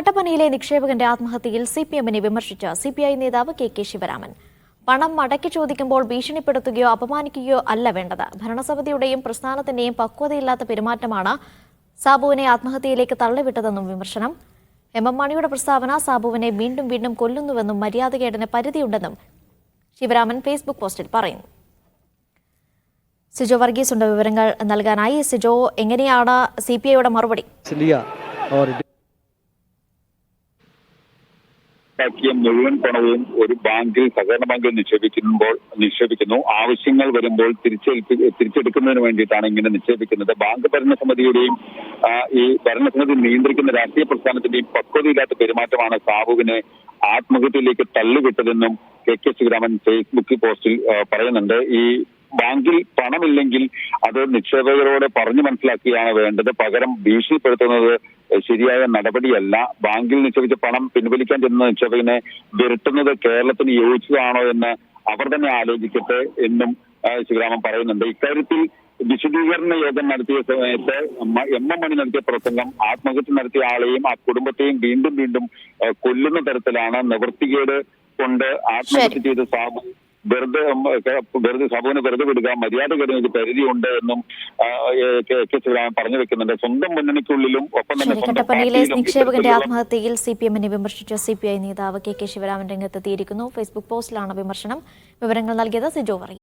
കട്ടപ്പനയിലെ നിക്ഷേപകന്റെ ആത്മഹത്യയിൽ C P എമ്മിനെ വിമർശിച്ച C P I നേതാവ് കെ കെ ശിവരാമൻ. പണം മടക്കി ചോദിക്കുമ്പോൾ ഭീഷണിപ്പെടുത്തുകയോ അപമാനിക്കുകയോ അല്ല വേണ്ടത്. ഭരണസമിതിയുടെയും പ്രസ്ഥാനത്തിന്റെയും പക്വതയില്ലാത്ത പെരുമാറ്റമാണ് സാബുവിനെ ആത്മഹത്യയിലേക്ക് തള്ളിവിട്ടതെന്നും വിമർശനം. എം എം മണിയുടെ പ്രസ്താവന സാബുവിനെ വീണ്ടും വീണ്ടും കൊല്ലുന്നുവെന്നും മര്യാദകേടിന് പരിധിയുണ്ടെന്നും ശിവരാമൻ ഫേസ്ബുക്ക് പോസ്റ്റിൽ പറയുന്നു. സിജോ വർഗീസ് ഉണ്ട് വിവരങ്ങൾ നൽകാനായി. സിജോ എങ്ങനെയാണ് സി പി ഐയുടെ മറുപടി കണക്കാക്കിയ മുഴുവൻ പണവും ഒരു ബാങ്കിൽ സഹകരണ ബാങ്കിൽ നിക്ഷേപിക്കുമ്പോൾ നിക്ഷേപിക്കുന്നു. ആവശ്യങ്ങൾ വരുമ്പോൾ തിരിച്ചേൽപ്പി തിരിച്ചെടുക്കുന്നതിന് വേണ്ടിയിട്ടാണ് ഇങ്ങനെ നിക്ഷേപിക്കുന്നത്. ബാങ്ക് ഭരണസമിതിയുടെയും ഈ ഭരണസമിതി നിയന്ത്രിക്കുന്ന രാഷ്ട്രീയ പ്രസ്ഥാനത്തിന്റെയും പക്വതയില്ലാത്ത പെരുമാറ്റമാണ് സാബുവിനെ ആത്മഹത്യയിലേക്ക് തള്ളിവിട്ടതെന്നും കെ കെ ശിവരാമൻ ഫേസ്ബുക്ക് പോസ്റ്റിൽ പറയുന്നുണ്ട്. ഈ ബാങ്കിൽ പണമില്ലെങ്കിൽ അത് നിക്ഷേപകരോട് പറഞ്ഞു മനസ്സിലാക്കിയാണ് വേണ്ടത്. പകരം ഭീഷണിപ്പെടുത്തുന്നത് ശരിയായ നടപടിയല്ല. ബാങ്കിൽ നിക്ഷേപിച്ച പണം പിൻവലിക്കാൻ ചെന്ന നിക്ഷേപകനെ വിരട്ടുന്നത് കേരളത്തിന് യോജിച്ചതാണോ എന്ന് അവർ തന്നെ ആലോചിക്കട്ടെ എന്നും ശ്രീരാമൻ ശിവരാമൻ പറയുന്നുണ്ട്. ഇക്കാര്യത്തിൽ വിശദീകരണ യോഗം നടത്തിയ സമയത്ത് എം എം മണി നടത്തിയ പ്രസംഗം ആത്മഹത്യ നടത്തിയ ആളെയും ആ കുടുംബത്തെയും വീണ്ടും വീണ്ടും കൊല്ലുന്ന തരത്തിലാണ് നിവൃത്തികേട് കൊണ്ട് ആത്മഹത്യ ചെയ്ത സാബു വെറുതെ വെറുതെ സമൂഹം വെറുതെ വിടുക മര്യാദ ഒരു പരിധിയുണ്ട് എന്നും കെ കെ ശിവരാമൻ പറഞ്ഞു വെക്കുന്നുണ്ട്. സ്വന്തം മുന്നണിക്കുള്ളിലും ഒപ്പം തന്നെ കട്ടപ്പനയിലെ നിക്ഷേപകന്റെ ആത്മഹത്യയിൽ സി പി എമ്മിനെ വിമർശിച്ച സി പി ഐ നേതാവ് കെ കെ ശിവരാമൻ രംഗത്തെത്തിയിരിക്കുന്നു. ഫേസ്ബുക്ക് പോസ്റ്റിലാണ് വിമർശനം. വിവരങ്ങൾ നൽകിയത് സിജോ വർഗീസ്.